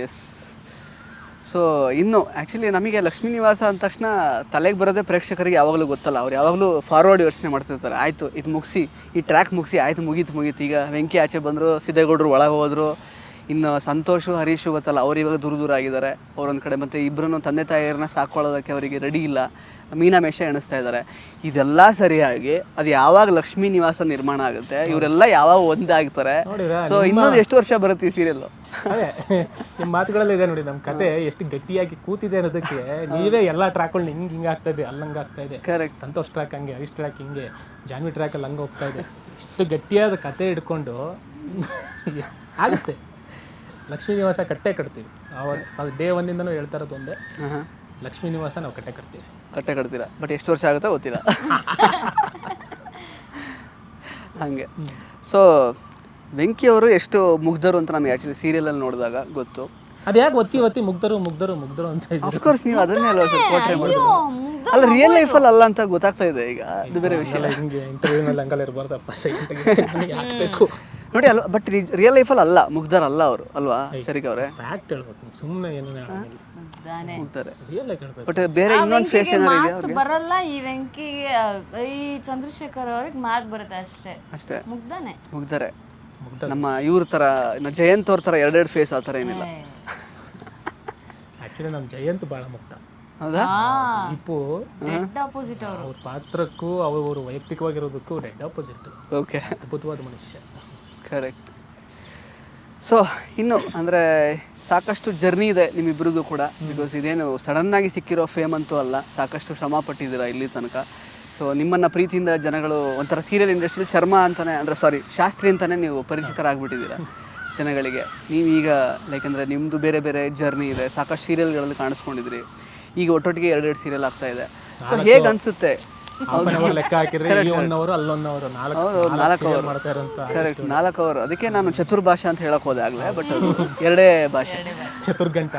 S so ಇನ್ನು actually ನಮಗೆ ಲಕ್ಷ್ಮೀ ನಿವಾಸ ಅಂದ ತಕ್ಷಣ ತಲೆಗೆ ಬರೋದೇ ಪ್ರೇಕ್ಷಕರಿಗೆ ಯಾವಾಗಲೂ ಗೊತ್ತಲ್ಲ. ಅವ್ರು ಯಾವಾಗಲೂ ಫಾರ್ವರ್ಡ್ ಯೋಚನೆ ಮಾಡ್ತಿರ್ತಾರೆ. ಆಯಿತು, ಇದು ಮುಗಿಸಿ, ಈ ಟ್ರ್ಯಾಕ್ ಮುಗಿಸಿ, ಆಯಿತು, ಮುಗೀತು ಮುಗೀತು. ಈಗ ವೆಂಕಿ ಆಚೆ ಬಂದರು, ಸಿದ್ದೇಗೌಡರು ಒಳಗೆ ಹೋದರು. ಇನ್ನು ಸಂತೋಷು, ಹರೀಶು ಗೊತ್ತಲ್ಲ, ಅವ್ರು ಇವಾಗ ದೂರ ದೂರ ಆಗಿದ್ದಾರೆ. ಅವ್ರೊಂದು ಕಡೆ ಮತ್ತು ಇಬ್ಬರನ್ನು ತಂದೆ ತಾಯಿಯರನ್ನ ಸಾಕೊಳ್ಳೋದಕ್ಕೆ ಅವರಿಗೆ ರೆಡಿ ಇಲ್ಲ. ಮೀನಾಮೇಷ ಎಣಿಸ್ತಾ ಇದ್ದಾರೆ ಇದೆಲ್ಲ ಸರಿಯಾಗಿ ಅದು ಯಾವಾಗ ಲಕ್ಷ್ಮೀ ನಿವಾಸ ನಿರ್ಮಾಣ ಆಗುತ್ತೆ ಇವರೆಲ್ಲ ಯಾವಾಗ ಒಂದಾಗ್ತಾರೆ? ಸೊ ಇನ್ನೊಂದು ಎಷ್ಟು ವರ್ಷ ಬರುತ್ತೆ ಈ ಸೀರಿಯಲ್ ಅದೇ ನಿಮ್ಮ ಮಾತುಗಳಲ್ಲಿ ಇದೆ ನೋಡಿ ನಮ್ಮ ಕತೆ ಎಷ್ಟು ಗಟ್ಟಿಯಾಗಿ ಕೂತಿದೆ ಅನ್ನೋದಕ್ಕೆ ನೀವೇ ಎಲ್ಲ ಟ್ರ್ಯಾಕ್ಗಳನ್ನ ಹಿಂಗೆ ಹಿಂಗೆ ಆಗ್ತಾ ಇದೆ ಅಲ್ಲಂಗೆ ಆಗ್ತಾ ಇದೆ. ಕರೆಕ್ಟ್ ಸಂತೋಷ್ ಟ್ರ್ಯಾಕ್ ಹಂಗೆ ಹರೀಶ್ ಟ್ರ್ಯಾಕ್ ಹಿಂಗೆ ಜಾನ್ವಿ ಟ್ರ್ಯಾಕಲ್ಲಿ ಹಂಗೆ ಹೋಗ್ತಾ ಇದೆ. ಇಷ್ಟು ಗಟ್ಟಿಯಾದ ಕತೆ ಹಿಡ್ಕೊಂಡು ಆಗುತ್ತೆ. ಲಕ್ಷ್ಮೀ ನಿವಾಸ ಕಟ್ಟೆ ಕಟ್ತೀವಿ. ಅವತ್ತು ಡೇ ಒನ್ನಿಂದನೂ ಹೇಳ್ತಾ ಇರೋದು ಒಂದೇ. ಲಕ್ಷ್ಮೀ ನಿವಾಸ ನಾವು ಕಟ್ಟೆ ಕಟ್ತೀವಿ ಕಟ್ಟೆ ಕಟ್ತೀರಾ? ಬಟ್ ಎಷ್ಟು ವರ್ಷ ಆಗುತ್ತೋ ಗೊತ್ತಿಲ್ಲ. ಹಾಗೆ. ಸೊ ವೆಂಕಿ ಅವರು ಎಷ್ಟು ಮುಗ್ಧರು ಅಂತ ನಮಗೆ ಆ್ಯಕ್ಚುಲಿ ಸೀರಿಯಲಲ್ಲಿ ನೋಡಿದಾಗ ಗೊತ್ತು. ಅದು ಯಾಕೆ ಒತ್ತಿ ಒತ್ತಿ ಮುಗ್ಧರು ಮುಗ್ಧರು ಮುಗ್ಧರು ಅಂತ ಇದ್ದೀವಿ ಅಫ್ಕೋರ್ಸ್ ನೀವು ಅದನ್ನೇ ಅಲ್ವಾ ಸರ್ ಪೋರ್ಟ್ರೇ ಮಾಡೋದು ಅಲ್ಲ ರಿಯಲ್ ಲೈಫಲ್ಲಿ ಅಲ್ಲ ಅಂತ ಗೊತ್ತಾಗ್ತಾ ಇದೆ ಈಗ. ಅದು ಬೇರೆ ವಿಷಯ. ಹಿಂಗೆ ಇಂಟರ್ವ್ಯೂನಲ್ಲಿ ಹಂಗಲ್ಲ ಇರಬಾರ್ದಪ್ಪ. ಸೆಕೆಂಡಿಗೆ ಹಾಕಬೇಕು. ನೋಡಿ ಅಲ್ವಾ ಬಟ್ ರಿಯಲ್ ಅಲ್ಲಿ ಅಲ್ಲ ಮುಗ್ಧರಲ್ಲ ಅವರು ಅಲ್ವಾ? ಸರಿಗ ಅವರೇ? ಫ್ಯಾಕ್ಟ್ ಹೇಳ್ಬೇಕು ಸುಮ್ಮನೆ ಏನೇನು. ಮುಗ್ಧರೆ ರಿಯಲ್ ಆಗಿ ಹೇಳ್ಬೇಕು. ಬಟ್ ಬೇರೆ ಇನ್ನೊಂದು ಫೇಸ್ ಏನಾದ್ರು ಇದೆಯಾ ಮಾತು ಬರಲ್ಲ ಈ ವೆಂಕಿಗೆ ಈ ಚಂದ್ರಶೇಖರ್ ಅವ್ರಿಗೆ ಮಾತು ಬರುತ್ತೆ ಅಷ್ಟೇ. ಅಷ್ಟೇ. ಮುಗ್ದಾನೆ. ಮುಗ್ದಾರೆ. ನಮ್ಮ ಇವ್ರ ತರ ಜಯಂತ್ ಅವ್ರ ತರ ಎರಡೆರಡು ಫೇಸ್ ಆ ಥರ ಏನಿಲ್ಲ. ಆಕ್ಚುಲಿ ನಮ್ಮ ಜಯಂತ್ ಭಾಳ ಮುಕ್ತ. ಹೌದಾ? ಅವರು. ಅವ್ರ ಪಾತ್ರಕ್ಕೂ ಅವರು ವೈಯಕ್ತಿಕವಾಗಿರೋದಕ್ಕೂ ಡೆಡ್ ಆಪೋಸಿಟ್ ಓಕೆ ಅದ್ಭುತವಾದ ಮನುಷ್ಯ. ಕರೆಕ್ಟ್ ಸೊ ಇನ್ನು ಅಂದರೆ ಸಾಕಷ್ಟು ಜರ್ನಿ ಇದೆ ನಿಮ್ಮಿಬ್ಬರಿಗೂ ಕೂಡ. ಬಿಕಾಸ್ ಇದೇನು ಸಡನ್ನಾಗಿ ಸಿಕ್ಕಿರೋ ಫೇಮ್ ಅಂತೂ ಅಲ್ಲ. ಸಾಕಷ್ಟು ಶ್ರಮ ಪಟ್ಟಿದ್ದೀರಾ ಇಲ್ಲಿ ತನಕ. ಸೊ ನಿಮ್ಮನ್ನು ಪ್ರೀತಿಯಿಂದ ಜನಗಳು ಒಂಥರ ಸೀರಿಯಲ್ ಇಂಡಸ್ಟ್ರಿ ಶರ್ಮಾ ಅಂತಲೇ ಅಂದರೆ ಸಾರಿ ಶಾಸ್ತ್ರಿ ಅಂತಲೇ ನೀವು ಪರಿಚಿತರಾಗ್ಬಿಟ್ಟಿದ್ದೀರಾ ಜನಗಳಿಗೆ. ನೀವೀಗ ಲೈಕ್ ಅಂದರೆ ನಿಮ್ಮದು ಬೇರೆ ಬೇರೆ ಜರ್ನಿ ಇದೆ. ಸಾಕಷ್ಟು ಸೀರಿಯಲ್ಗಳಲ್ಲಿ ಕಾಣಿಸ್ಕೊಂಡಿದ್ರಿ ಈಗ ಒಟ್ಟೊಟ್ಟಿಗೆ ಎರಡೆರಡು ಸೀರಿಯಲ್ ಆಗ್ತಾ ಇದೆ. ಸೊ ಹೇಗೆ ಅನಿಸುತ್ತೆ? ಹಾಫ್ ಅನ್ ಅವರ್ ಲೆಕ್ಕ ಹಾಕಿದ್ರೆ ಈ ಒನ್ ಅವರು ಅಲ್ಲೊಂದು ಅವರು ನಾಲ್ಕು ನಾಲ್ಕು serial ಮಾಡ್ತಾ ಇರೋಂಥ ಕರೆಕ್ಟ್ ನಾಲ್ಕು ಅವರು ಅದಕ್ಕೆ ನಾನು ಚತುರ್ಭಾಷೆ ಅಂತ ಹೇಳಕ್ ಹೋದೆ ಆಗ್ಲೇ ಬಟ್ ಅದು ಎರಡೇ ಭಾಷೆ. ಚತುರ್ಗಂಟ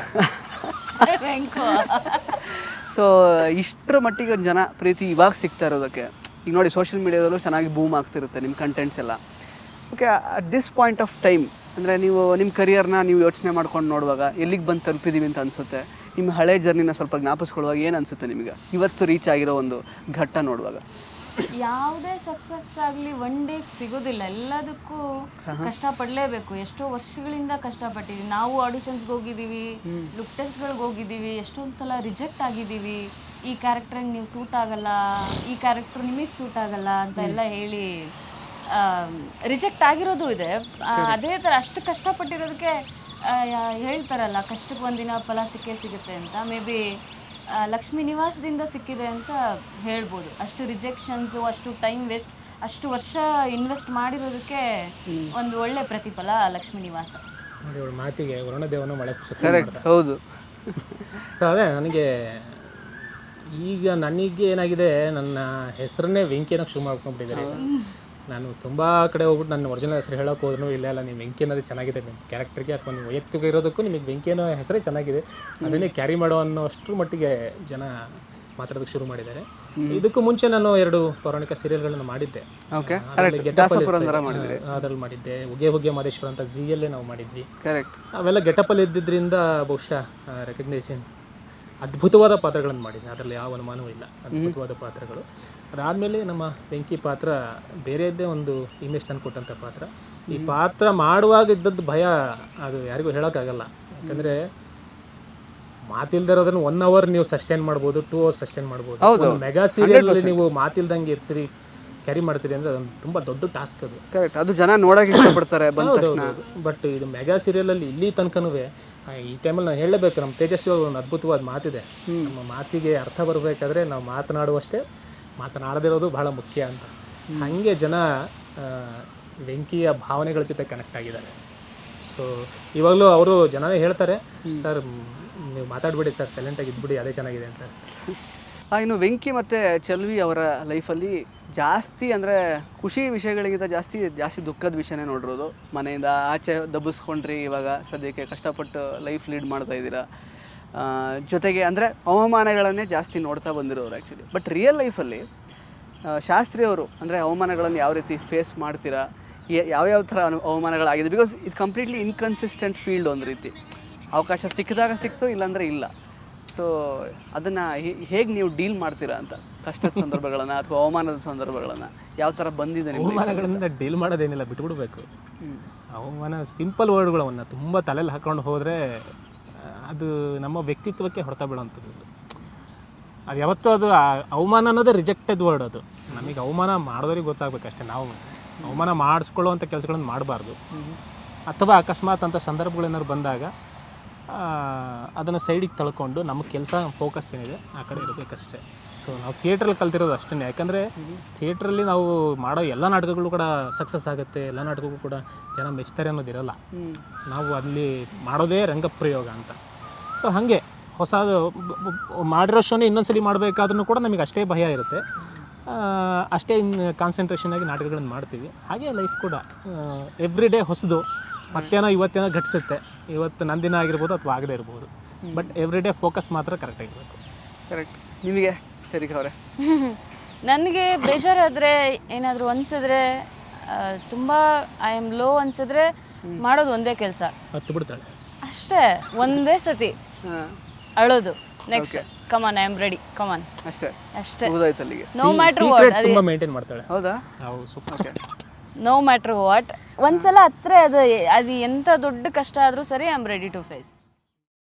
ಸೊ ಇಷ್ಟರ ಮಟ್ಟಿಗೆ ಜನ ಪ್ರೀತಿ ಇವಾಗ ಸಿಗ್ತಾ ಇರೋದಕ್ಕೆ. ಈಗ ನೋಡಿ ಸೋಷಿಯಲ್ ಮೀಡಿಯಾದಲ್ಲೂ ಚೆನ್ನಾಗಿ ಬೂಮ್ ಆಗ್ತಿರುತ್ತೆ ನಿಮ್ಮ ಕಂಟೆಂಟ್ಸ್ ಎಲ್ಲ. Okay at this point of time ಅಂದರೆ ನೀವು ನಿಮ್ಮ ಕರಿಯರ್ನ ನೀವು ಯೋಚನೆ ಮಾಡ್ಕೊಂಡು ನೋಡುವಾಗ ಎಲ್ಲಿಗೆ ಬಂದು ತಲುಪಿದ್ದೀವಿ ಅಂತ ಅನಿಸುತ್ತೆ? ನಿಮ್ಮ ಹಳೆ ಜರ್ನಿನ ಸ್ವಲ್ಪ ಜ್ಞಾಪಿಸ್ಕೊಳ್ಳುವಾಗ ಏನು ಅನಿಸುತ್ತೆ ನಿಮಗೆ? ಇವತ್ತು ರೀಚ್ ಆಗಿರೋ ಒಂದು ಘಟ್ಟ ನೋಡುವಾಗ. ಯಾವುದೇ ಸಕ್ಸಸ್ ಆಗಲಿ ಒನ್ ಡೇ ಸಿಗೋದಿಲ್ಲ. ಎಲ್ಲದಕ್ಕೂ ಕಷ್ಟಪಡಲೇಬೇಕು. ಎಷ್ಟೋ ವರ್ಷಗಳಿಂದ ಕಷ್ಟಪಟ್ಟಿದ್ದೀವಿ ನಾವು ಆಡಿಷನ್ಸ್ಗೆ ಹೋಗಿದ್ದೀವಿ ಲುಕ್ ಟೆಸ್ಟ್ಗಳಿಗೆ ಹೋಗಿದ್ದೀವಿ ಎಷ್ಟೊಂದು ಸಲ ರಿಜೆಕ್ಟ್ ಆಗಿದ್ದೀವಿ ಈ ಕ್ಯಾರೆಕ್ಟ್ರಿಗೆ ನೀವು ಸೂಟ್ ಆಗಲ್ಲ ಈ ಕ್ಯಾರೆಕ್ಟರ್ ನಿಮಗೆ ಸೂಟ್ ಆಗಲ್ಲ ಅಂತ ಎಲ್ಲ ಹೇಳಿ ರಿಜೆಕ್ಟ್ ಆಗಿರೋದು ಇದೆ. ಅದೇ ಥರ ಅಷ್ಟು ಕಷ್ಟಪಟ್ಟಿರೋದಕ್ಕೆ ಹೇಳ್ತಾರಲ್ಲ ಕಷ್ಟಕ್ಕೆ ಒಂದಿನ ಫಲ ಸಿಕ್ಕೇ ಸಿಗುತ್ತೆ ಅಂತ. ಮೇ ಬಿ ಲಕ್ಷ್ಮೀ ನಿವಾಸದಿಂದ ಸಿಕ್ಕಿದೆ ಅಂತ ಹೇಳ್ಬೋದು. ಅಷ್ಟು ರಿಜೆಕ್ಷನ್ಸು ಅಷ್ಟು ಟೈಮ್ ವೇಸ್ಟ್ ಅಷ್ಟು ವರ್ಷ ಇನ್ವೆಸ್ಟ್ ಮಾಡಿರೋದಕ್ಕೆ ಒಂದು ಒಳ್ಳೆ ಪ್ರತಿಫಲ ಲಕ್ಷ್ಮೀ ನಿವಾಸ. ನೋಡಿ ಇವಳ ಮಾತಿಗೆ ವರುಣದೇವನ ಮಳೆ ಕರೆಕ್ಟ್ ಹೌದು. ಸೊ ಅದೇ ನನಗೆ ಈಗ ನನಗೆ ಏನಾಗಿದೆ ನನ್ನ ಹೆಸರನ್ನೇ ವೆಂಕಿಯನ್ನು ಶುರು ಮಾಡ್ಕೊಂಡ್ಬಿಟ್ಟಿದ್ದಾರೆ ನಾನು ತುಂಬ ಕಡೆ ಹೋಗ್ಬಿಟ್ಟು ನನ್ನ ಒರಿಜಿನಲ್ ಹೆಸರು ಹೇಳೋಕೆ ಹೋದ್ರೂ ಇಲ್ಲ ಅಲ್ಲ ನಿಮ್ಮ ವೆಂಕಿ ಅನ್ನೋದು ಚೆನ್ನಾಗಿದೆ ನಿಮ್ಮ ಕ್ಯಾರೆಕ್ಟರ್ಗೆ ಅಥವಾ ನಿಮ್ಮ ವೈಯಕ್ತಿಕ ಇರೋದಕ್ಕೂ ನಿಮಗೆ ವೆಂಕಿ ಅನ್ನೋ ಹೆಸರೇ ಚೆನ್ನಾಗಿದೆ. ಅದನ್ನೇ ಕ್ಯಾರಿ ಮಾಡೋ ಅನ್ನೋ ಅಷ್ಟರ ಮಟ್ಟಿಗೆ ಜನ ಮಾತಾಡೋದಕ್ಕೆ ಶುರು ಮಾಡಿದ್ದಾರೆ. ಇದಕ್ಕೂ ಮುಂಚೆ ನಾನು ಎರಡು ಪೌರಾಣಿಕ ಸೀರಿಯಲ್ಗಳನ್ನು ಮಾಡಿದ್ದೆ. ಅದರಲ್ಲಿ ಮಾಡಿದ್ದೆ. ಉಗೆ ಹುಗೆ ಮಾದೇಶ್ವರ ಅಂತ ಝಿಯಲ್ಲೇ ನಾವು ಮಾಡಿದ್ವಿ. ಅವೆಲ್ಲ ಗೆಟಪಲ್ಲಿ ಇದ್ದಿದ್ದರಿಂದ ಬಹುಶಃ ರೆಕಗ್ನೇಷನ್ ಅದ್ಭುತವಾದ ಪಾತ್ರಗಳನ್ನು ಮಾಡಿದ್ದೀನಿ ಅದರಲ್ಲಿ ಯಾವ ಅನುಮಾನವೂ ಇಲ್ಲ. ಅದ್ಭುತವಾದ ಪಾತ್ರಗಳು. ಅದಾದಮೇಲೆ ನಮ್ಮ ಬೆಂಕಿ ಪಾತ್ರ ಬೇರೆಯದ್ದೇ ಒಂದು ಇಮೇಜ್ ತಂದು ಕೊಟ್ಟಂಥ ಪಾತ್ರ. ಈ ಪಾತ್ರ ಮಾಡುವಾಗ ಇದ್ದದ್ದು ಭಯ ಅದು ಯಾರಿಗೂ ಹೇಳೋಕ್ಕಾಗಲ್ಲ. ಯಾಕಂದರೆ ಮಾತಿಲ್ದಿರೋದನ್ನ ಒನ್ ಅವರ್ ನೀವು ಸಸ್ಟೈನ್ ಮಾಡ್ಬೋದು ಟೂ ಅವರ್ಸ್ ಸಸ್ಟೈನ್ ಮಾಡ್ಬೋದು. ಮೆಗಾ ಸೀರಿಯಲ್ ನೀವು ಮಾತಿಲ್ದಂಗೆ ಇರ್ತೀರಿ ಕ್ಯಾರಿ ಮಾಡ್ತೀರಿ ಅಂದರೆ ಅದೊಂದು ತುಂಬ ದೊಡ್ಡ ಟಾಸ್ಕ್ ಅದು. ಕರೆಕ್ಟ್ ಅದು ಜನ ನೋಡೋಕೆ ಇಷ್ಟಪಡ್ತಾರೆ ಬಂದ ತಕ್ಷಣ. ಬಟ್ ಇದು ಮೆಗಾ ಸೀರಿಯಲಲ್ಲಿ ಇಲ್ಲಿ ತನಕನೂ ಈ ಟೈಮಲ್ಲಿ ನಾನು ಹೇಳಬೇಕು ನಮ್ಮ ತೇಜಸ್ವಿ ಅವ್ರ ಒಂದು ಅದ್ಭುತವಾದ ಮಾತಿದೆ. ನಮ್ಮ ಮಾತಿಗೆ ಅರ್ಥ ಬರಬೇಕಾದ್ರೆ ನಾವು ಮಾತನಾಡುವಷ್ಟೇ ಮಾತನಾಡದಿರೋದು ಬಹಳ ಮುಖ್ಯ ಅಂತ. ಹಾಗೆ ಜನ ವೆಂಕಿಯ ಭಾವನೆಗಳ ಜೊತೆ ಕನೆಕ್ಟ್ ಆಗಿದ್ದಾರೆ. ಸೊ ಇವಾಗಲೂ ಅವರು ಜನನೇ ಹೇಳ್ತಾರೆ ಸರ್ ನೀವು ಮಾತಾಡಬೇಡಿ ಸರ್ ಸೈಲೆಂಟಾಗಿ ಇದ್ಬಿಡಿ ಅದೇ ಚೆನ್ನಾಗಿದೆ ಅಂತ. ಇನ್ನು ವೆಂಕಿ ಮತ್ತು ಚಲ್ವಿ ಅವರ ಲೈಫಲ್ಲಿ ಜಾಸ್ತಿ ಅಂದರೆ ಖುಷಿ ವಿಷಯಗಳಿಗಿಂತ ಜಾಸ್ತಿ ಜಾಸ್ತಿ ದುಃಖದ ವಿಷಯನೇ ನೋಡಿರೋದು. ಮನೆಯಿಂದ ಆಚೆ ದಬ್ಬಿಸ್ಕೊಂಡ್ರಿ ಇವಾಗ ಸದ್ಯಕ್ಕೆ ಕಷ್ಟಪಟ್ಟು ಲೈಫ್ ಲೀಡ್ ಮಾಡ್ತಾ ಇದ್ದೀರಾ. ಜೊತೆಗೆ ಅಂದರೆ ಅವಮಾನಗಳನ್ನೇ ಜಾಸ್ತಿ ನೋಡ್ತಾ ಬಂದಿರೋರು ಆ್ಯಕ್ಚುಲಿ ಬಟ್ ರಿಯಲ್ ಲೈಫಲ್ಲಿ ಶಾಸ್ತ್ರಿಯವರು ಅಂದರೆ ಅವಮಾನಗಳನ್ನು ಯಾವ ರೀತಿ ಫೇಸ್ ಮಾಡ್ತೀರಾ ಯಾವ ಯಾವ್ಯಾವ ಥರ ಅನು, ಅವಮಾನಗಳಾಗಿದೆ? ಬಿಕಾಸ್ ಇದು ಕಂಪ್ಲೀಟ್ಲಿ ಇನ್ಕನ್ಸಿಸ್ಟೆಂಟ್ ಫೀಲ್ಡ್ ಒಂದು ರೀತಿ. ಅವಕಾಶ ಸಿಕ್ಕಿದಾಗ ಸಿಕ್ತು, ಇಲ್ಲಾಂದರೆ ಇಲ್ಲ. ಸೊ ಅದನ್ನು ಹೇಗೆ ನೀವು ಡೀಲ್ ಮಾಡ್ತೀರಾ ಅಂತ? ಕಷ್ಟದ ಸಂದರ್ಭಗಳನ್ನು ಅಥವಾ ಅವಮಾನದ ಸಂದರ್ಭಗಳನ್ನು ಯಾವ ಥರ ಬಂದಿದೆ ಹವಾಮಾನಗಳನ್ನ ಅವಮಾನಗಳಿಂದ ಡೀಲ್ ಮಾಡೋದೇನಿಲ್ಲ ಬಿಟ್ಬಿಡ್ಬೇಕು. ಬಿಡಬೇಕು ಅವಮಾನ ಸಿಂಪಲ್ ವರ್ಡ್ಗಳು ಅವನ್ನ ತುಂಬ ತಲೆಯಲ್ಲಿ ಹಾಕೊಂಡು ಹೋದರೆ ಅದು ನಮ್ಮ ವ್ಯಕ್ತಿತ್ವಕ್ಕೆ ಹೊಡೆತ ಬೀಳೋಂಥದ್ದು. ಅದು ಯಾವತ್ತೂ ಅದು ಅವಮಾನ ಅನ್ನೋದೇ ರಿಜೆಕ್ಟೆಡ್ ವರ್ಡ್ ಅದು. ನಮಗೆ ಅವಮಾನ ಮಾಡಿದವ್ರಿಗೆ ಗೊತ್ತಾಗಬೇಕಷ್ಟೇ ನಾವು. ಅವಮಾನ ಮಾಡಿಸ್ಕೊಳ್ಳುವಂಥ ಕೆಲಸಗಳನ್ನು ಮಾಡಬಾರ್ದು. ಅಥವಾ ಅಕಸ್ಮಾತ್ ಅಂಥ ಸಂದರ್ಭಗಳೇನಾದ್ರು ಬಂದಾಗ ಅದನ್ನು ಸೈಡಿಗೆ ತಳ್ಕೊಂಡು ನಮ್ಮ ಕೆಲಸ ಫೋಕಸ್ ಏನಿದೆ, ಆ ಕಡೆ ಇರಬೇಕಷ್ಟೇ. ಸೊ ನಾವು ಥಿಯೇಟ್ರಲ್ಲಿ ಕಲ್ತಿರೋದು ಅಷ್ಟೇ ಯಾಕಂದರೆ ಥಿಯೇಟ್ರಲ್ಲಿ ನಾವು ಮಾಡೋ ಎಲ್ಲ ನಾಟಕಗಳು ಕೂಡ ಸಕ್ಸಸ್ ಆಗುತ್ತೆ. ಎಲ್ಲ ನಾಟಕಗಳು ಕೂಡ ಜನ ಮೆಚ್ತಾರೆ ಅನ್ನೋದಿರಲ್ಲ. ನಾವು ಅಲ್ಲಿ ಮಾಡೋದೇ ರಂಗಪ್ರಯೋಗ ಅಂತ. ಸೊ ಹಾಗೆ. ಬ- ಮಾಡಿರೋ ಶೋನೇ ಇನ್ನೊಂದ್ಸಲಿ ಮಾಡಬೇಕಾದ್ರೂ ಕೂಡ ನಮಗೆ ಅಷ್ಟೇ ಭಯ ಇರುತ್ತೆ. ಅಷ್ಟೇ ಕಾನ್ಸಂಟ್ರೇಷನ್ ಆಗಿ ನಾಟಕಗಳನ್ನು ಮಾಡ್ತೀವಿ. ಹಾಗೆ ಲೈಫ್ ಕೂಡ. ಎವ್ರಿ ಡೇ ಹೊಸದು. ಮತ್ತೇನೋ ಇವತ್ತೇನೋ ಘಟಿಸುತ್ತೆ. ಇವತ್ತು ನಂದಿನ ಆಗಿರ್ಬೋದು ಅಥವಾ ಆಗದೇ ಇರ್ಬೋದು. ಬಟ್ ಎವ್ರಿ ಡೇ ಫೋಕಸ್ ಮಾತ್ರ ಕರೆಕ್ಟ್ ಆಗಿರಬೇಕು ಕರೆಕ್ಟ್ ನಿಮಗೆ? ಸರಿ ಅವರೇ ನನಗೆ ಬೇಜಾರಾದರೆ ಏನಾದರೂ ಅನಿಸಿದ್ರೆ ತುಂಬ ಐ ಆಮ್ ಲೋ ಅನಿಸಿದ್ರೆ ಮಾಡೋದು ಒಂದೇ ಕೆಲಸ. ಹತ್ತು ಬಿಡ್ತಾಳೆ. ಅಷ್ಟೇ ಒಂದೇ ಸತಿ ಹಾಂ. ಅಳೋದು. Next come on I am ready come on ಅಷ್ಟೇ. ಅಷ್ಟೇ. ನೋ ಮ್ಯಾಟ್ರ್ ಸೀಕ್ರೆಟ್ ತುಂಬ ಮೇಂಟೈನ್ ಮಾಡ್ತಾಳೆ. ಹೌದಾ? ಹೌದು super okay no matter what ಒಂದ್ಸಲ ಹತ್ರ ಅದು ಅದು ಎಂಥ ದೊಡ್ಡ ಕಷ್ಟ ಆದರೂ ಸರಿ I am ready to face